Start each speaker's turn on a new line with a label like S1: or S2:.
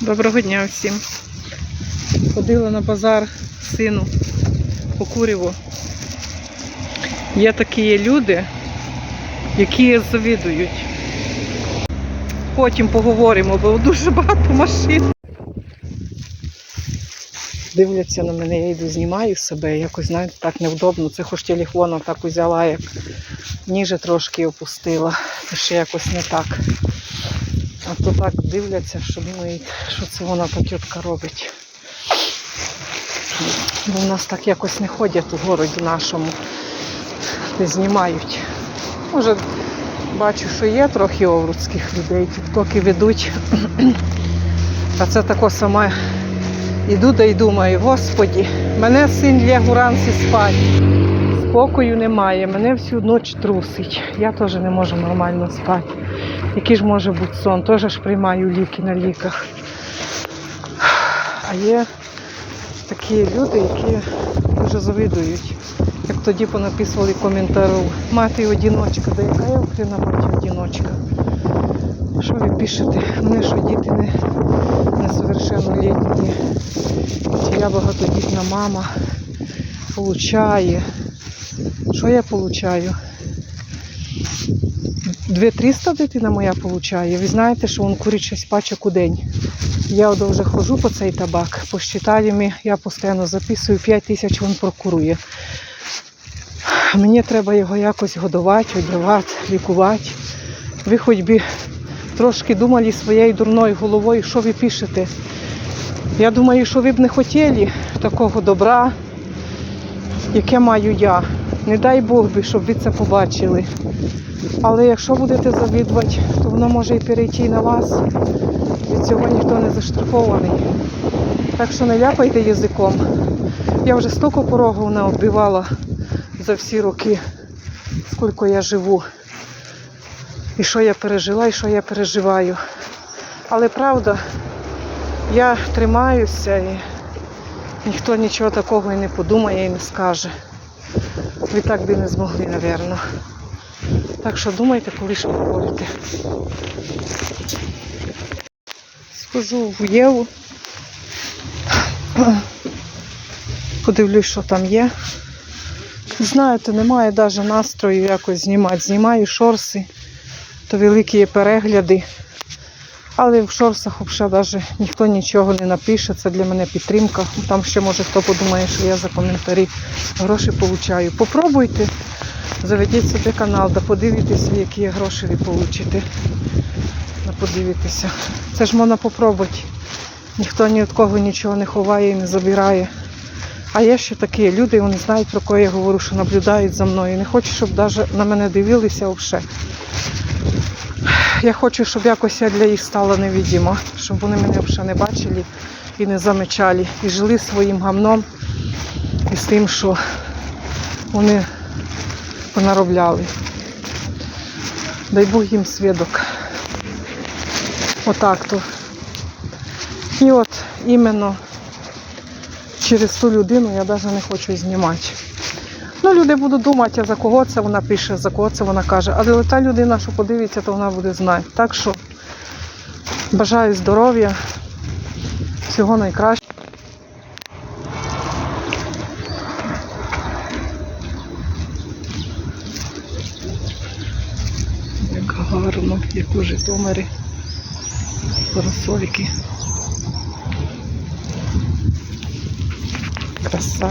S1: Доброго дня всім. Ходила на базар сину по куріву. Є такі люди, які завідують. Потім поговоримо, бо дуже багато машин. Дивляться на мене, я йду, знімаю себе, якось, знаєте, так невдобно. Це хоч телефоном так узяла, як ніже трошки опустила. Це ще якось не так. А то так дивляться, що думають, що це вона та робить. Бо в нас так якось не ходять у городі нашому, де знімають. Може, бачу, що є трохи овруцьких людей, тіктоки ведуть. А це тако саме іду да й думаю, господі, мене син лягу уранці спать. Спокою немає, мене всю ніч трусить. Я теж не можу нормально спати. Який ж може бути сон? Теж ж приймаю ліки на ліках. А є такі люди, які дуже завидують. Як тоді понаписували коментарів, мати одіночка, да яка я хрена мати одіночка. Що ви пишете? Мене що діти не, несовершеннолітні. Чи я багатодітна мама получає. Що я получаю? 2-300 дитина моя получає. Ви знаєте, що він курить 6 пачок у день. Я вже ходжу по цей табак, посчитали ми, я постійно записую, 5 тисяч він прокурує. Мені треба його якось годувати, одягати, лікувати. Ви хоч би трошки думали своєю дурною головою, що ви пишете. Я думаю, що ви б не хотіли такого добра, яке маю я. Не дай Бог би, щоб ви це побачили. Але якщо будете завідувати, то воно може і перейти на вас. Від цього ніхто не застрахований. Так що не ляпайте язиком. Я вже стільки порогів не оббивала за всі роки, скільки я живу. І що я пережила, і що я переживаю. Але правда, я тримаюся і ніхто нічого такого і не подумає і не скаже. Ви так би не змогли, напевно. Так що думайте, коли що говорите. Схожу в Єву. Подивлюсь, що там є. Знаєте, немає навіть настрою якось знімати. Знімаю шорси, то великі є перегляди. Але в шорсах взагалі ніхто нічого не напише, це для мене підтримка. Там ще може хто подумає, що я за коментарі гроші получаю. Попробуйте, заведіть собі канал, да подивіться, які гроші ви получите. Да. Це ж можна попробувати. Ніхто ні від кого нічого не ховає і не забирає. А є ще такі люди, вони знають, про кого я говорю, що наблюдають за мною. Не хочу, щоб навіть на мене дивилися взагалі. Я хочу, щоб якось я для їх стала невидима, щоб вони мене взагалі не бачили і не замечали. І жили своїм гамном і з тим, що вони понаробляли. Дай Бог їм свідок. Отак то. І от іменно через ту людину я навіть не хочу знімати. Ну, люди будуть думати, за кого це вона пише, за кого це вона каже. Але та людина, що подивиться, то вона буде знати. Так що бажаю здоров'я, всього найкращого. Як гарно, як у Житомирі. Парасольки. Краса.